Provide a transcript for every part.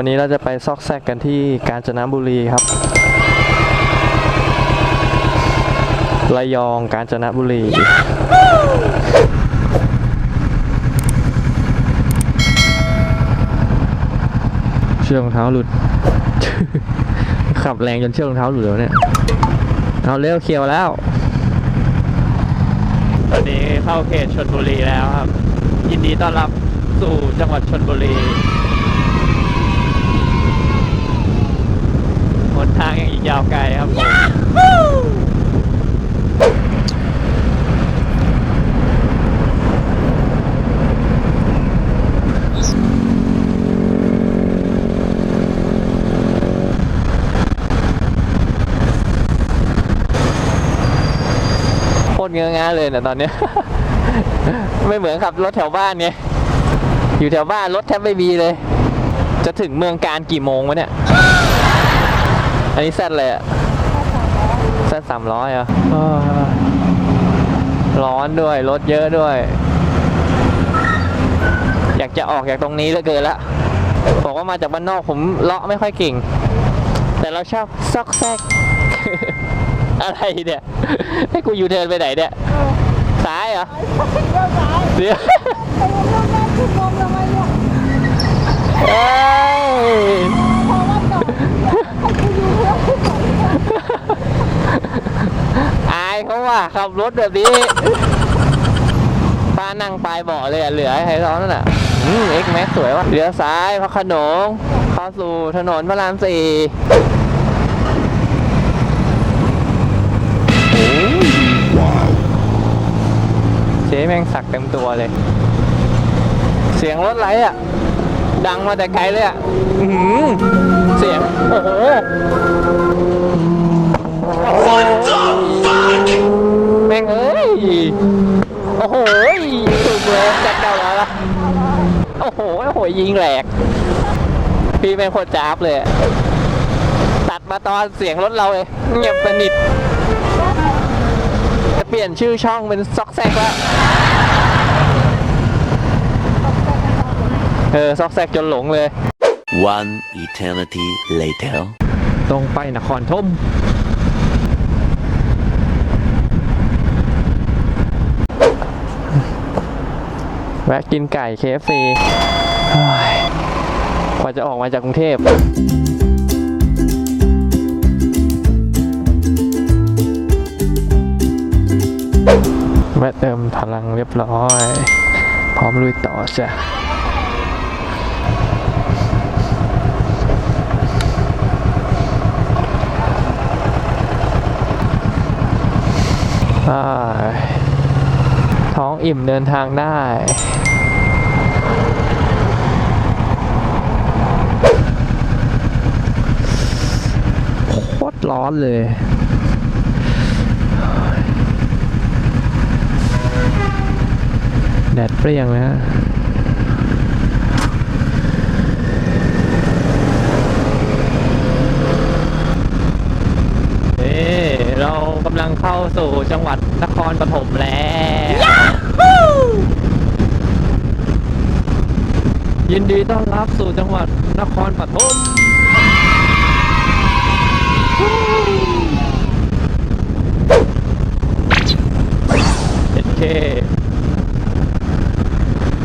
วันนี้เราจะไปซอกแซกกันที่กาญจนบุรีครับ ระยองกาญจนบุรี เชือกรองเท้าหลุด ขับแรงจนเชือกรองเท้าหลุดแล้วเนี่ย เอาเร็วเคลียวแล้ว ตอนนี้เข้าเขตชนบุรีแล้วครับ ยินดีต้อนรับสู่จังหวัดชนบุรีหนทางยังอีกยาวไกลครับผม โคตร เลยนี่ยตอนนี้ไม่เหมือนขับรถแถวบ้านไงอยู่แถวบ้านรถแทบไม่มีเลย จะถึงเมืองการกี่โมงวะเนี่ย อันนี้แซดเลยอะแซดสามร้อยอะร้อนด้วย รถเยอะด้วย อยากจะออกจากตรงนี้เหลือเกินละบอกว่ามาจากบ้านนอกผมเลาะไม่ค่อยเก่ง แต่เราชอบซอกแซก อะไรเนี่ย ให้กูยูเทิร์นไปไหนเนี่ย ซ้ายเหรอเดี๋ยวเอ้ยอายเขาว่าขับรถแบบนี้ป้านั่งปลายเบาะเลยอะเหลือให้ซ้อนนั่นอะอืมเอ็กแม็กสวยว่ะเลี้ยวซ้ายพระโขนงเข้าสู่ถนนพระรามสี่ จ๊แม่งสักเต็มตัวเลย เสียงรถไรอะ ดังมาแต่ไกลเลยอะอื้อหือเสียง โอ้โหแม่งเอ้ย โอ้โหสุดเลยจัดเดาแล้วล่ะโอ้โหโอ้โหยิงแหลก พี่เป็นคนจ้าบเลย ตัดมาตอนเสียงรถเราเลยเงียบสนิท เปลี่ยนชื่อช่องเป็นซอกแซกแล้ว เออ ซอกแซกจนหลงเลย One eternity later. ตรงไปนครธมแวะกินไก่ KFC เฮ้ยกว่าจะออกมาจากกรุงเทพ แวะเติมพลังเรียบร้อย พร้อมลุยต่อจ้ะท้องอิ่มเดินทางได้โคตรร้อนเลย แดดเปรี้ยงนะฮะเอ้เรากำลังเข้าสู่จังหวัดนครปฐมแล้วยินดีต้อนรับสู่จังหวัดนครปฐมเจ็ดเค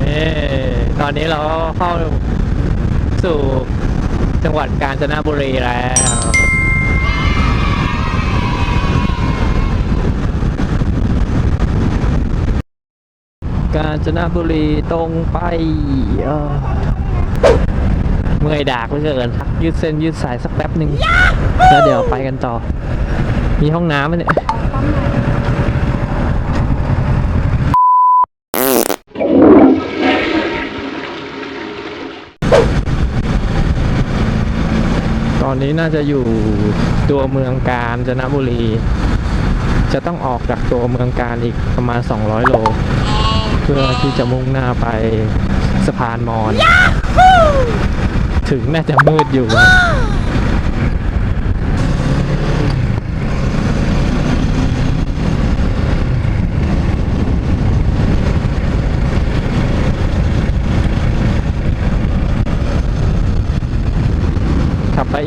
เอ้ ตอนนี้เราเข้าสู่จังหวัดกาญจนบุรีแล้วกาญจนบุรีตรงไปเมื่อยดากเหลือเกินยืดเส้นยืดสายสักแป๊บหนึ่งแล้วเดี๋ยวไปกันต่อ มีห้องน้ำไหมเนี่ย อนนี้น่าจะอยู่ตัวเมืองกาญจนบุรี จะต้องออกจากตัวเมืองการอีกประมาณ 200 โล เพื่อที่จะมุ่งหน้าไปสะพานมอน ถึงน่าจะมืดอยู่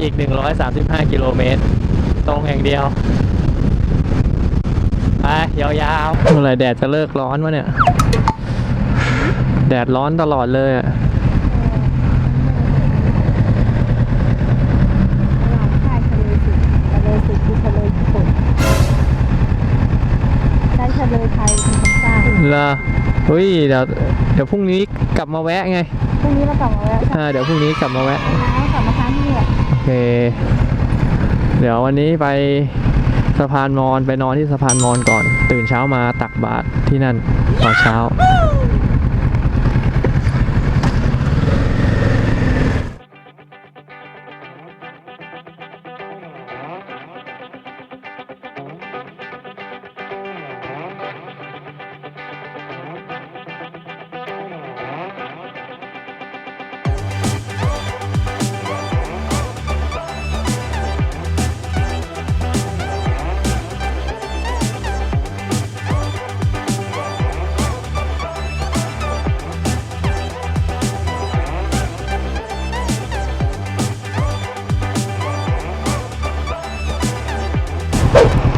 นะ135 กิโลเมตร ตรงอย่างเดียว ไป ยาวๆเมื่อไหรแดดจะเลิกร้อนวะเนี่ย แดดร้อนตลอดเลยอะใช่ทะเลสิทะเลสิคือทะเลญี่ปุ่นใช่ทะเลไทยเป็นคนสร้างเหรอเฮ้ยเดี๋ยวเดี๋ยวพรุ่งนี้กลับมาแวะไง พรุ่งนี้เรากลับมาแล้วอ่าเดี๋ยวพรุ่งนี้กลับมาแวะแล้วกลับมาค้างที่นี่แหละโอ เค เดี๋ยววันนี้ไปสะพานมอนไปนอนที่สะพานมอนก่อน ตื่นเช้ามาตักบาตรที่นั่นตอนเช้า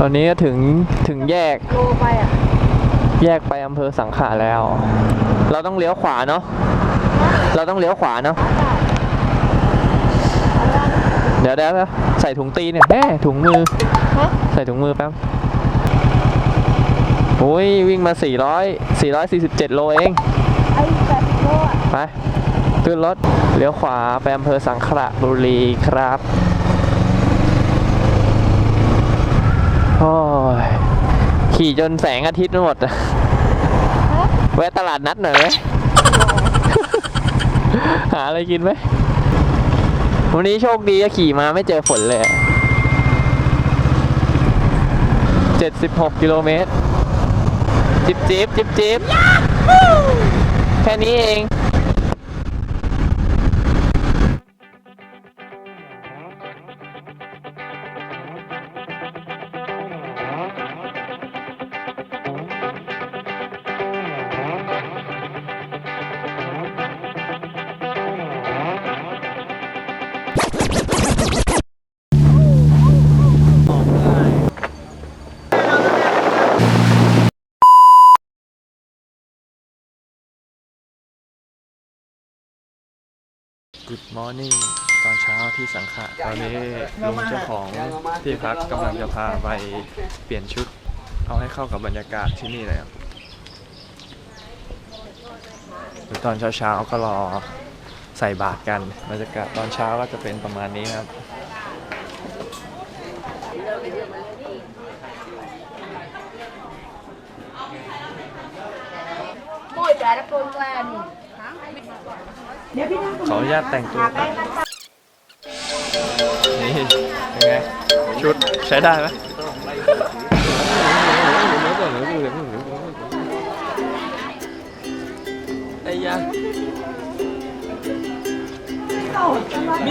อนนี้ก็ถึงถึงแยก โลไปอะแยกไปอำเภอสังขะแล้ว เราต้องเลี้ยวขวาเนาะ เราต้องเลี้ยวขวาเนาะ เดี๋ยวเดี๋ยวเดี๋ยวใส่ถุงตีนเนี่ยแฮ่ถุงมือ ฮะใส่ถุงมือแป๊บโอ้ยวิ่งมา 400 447 โลเอง ไอ้แปดสิบโลอะไป ขึ้นรถ เลี้ยวขวาไปอำเภอสังขละบุรีครับ โอ้ย ขี่จนแสงอาทิตย์หมดอะฮะแวะตลาดนัดหน่อยไหมหาอะไรกินไหม วันนี้โชคดีอะขี่มาไม่เจอฝนเลยเจ็ดสิบหกกิโลเมตร จิบจิบจิบจิบแค่นี้เอง Good morning ตอนเช้าที่สังขะตอนนี้ลุงเจ้าของที่พักกำลังจะพาไปเปลี่ยนชุด เอาให้เข้ากับบรรยากาศที่นี่เลยครับหรือตอนเช้าๆก็รอใส่บาตรกันบรรยากาศตอนเช้าก็จะเป็นประมาณนี้ครับโม่ยจ่ายแล้วโกนแกลน ขออนุญาตแต่งตัวครับนี่ยังไงชุดใช้ได้ไหมไอ้ยา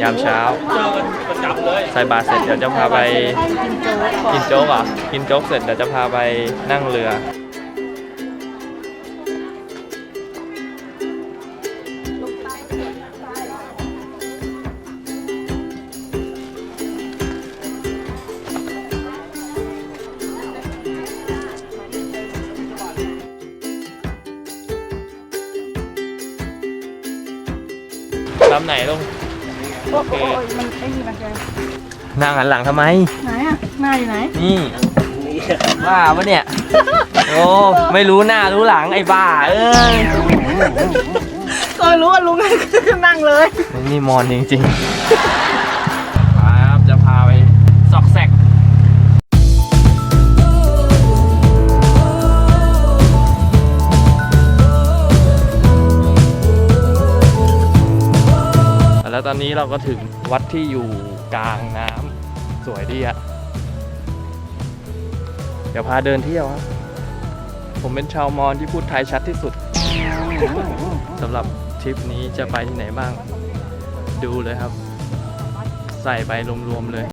ยามเช้าใส่บาตรเสร็จเดี๋ยวจะพาไปกินโจ๊กเหรอะกินโจ๊กเสร็จเดี๋ยวจะพาไปนั่งเรือ ลำไหนลุงโอ้โหมันไอ้นี่มันจะนั่งหันหลังทำไม ไหนอะหน้าอยู่ไหน นี่บ้าปะเนี่ย โอ้ไม่รู้หน้ารู้หลังไอ้บ้า เอ้ยก็รู้ว่าลุงก็นั่งเลย นี่มอนจริงๆ ตอนนี้เราก็ถึงวัดที่อยู่กลางน้ำสวยดีอะเดี๋ยวพาเดินเที่ยวครับผมเป็นชาวมอญที่พูดไทยชัดที่สุดสำหรับทริปนี้จะไปที่ไหนบ้าง ดูเลยครับ ใส่ไปรวมๆเลย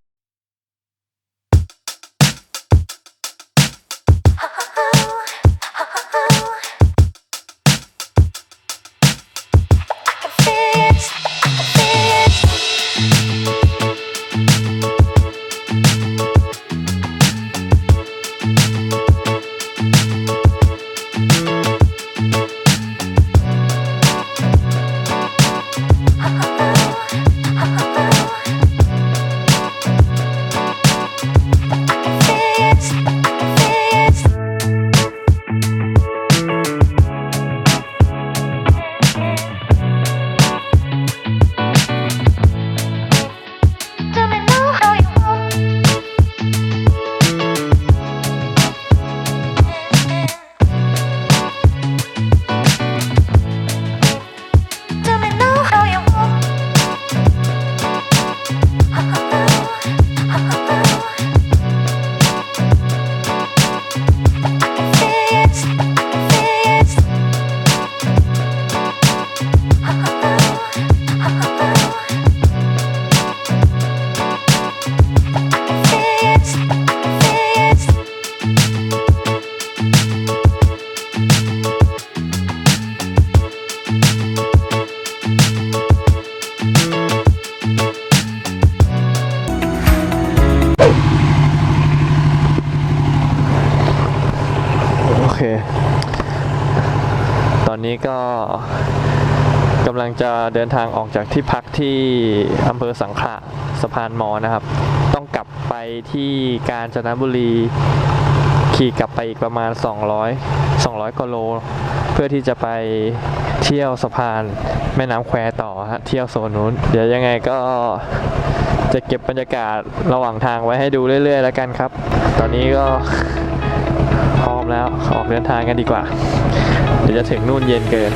นี้ก็กำลังจะเดินทางออกจากที่พักที่อำเภอสังขะสะพานมอนะครับ ต้องกลับไปที่กาญจนบุรีขี่กลับไปอีกประมาณ 200 200กิโล เพื่อที่จะไปเที่ยวสะพานแม่น้ำแควต่อฮะเที่ยวโซนนู้น เดี๋ยวยังไงก็จะเก็บบรรยากาศระหว่างทางไว้ให้ดูเรื่อย ๆ แล้วกันครับ ตอนนี้ก็พร้อมแล้วออกเดินทางกันดีกว่า เดี๋ยวจะถึงนู่นเย็นเกิน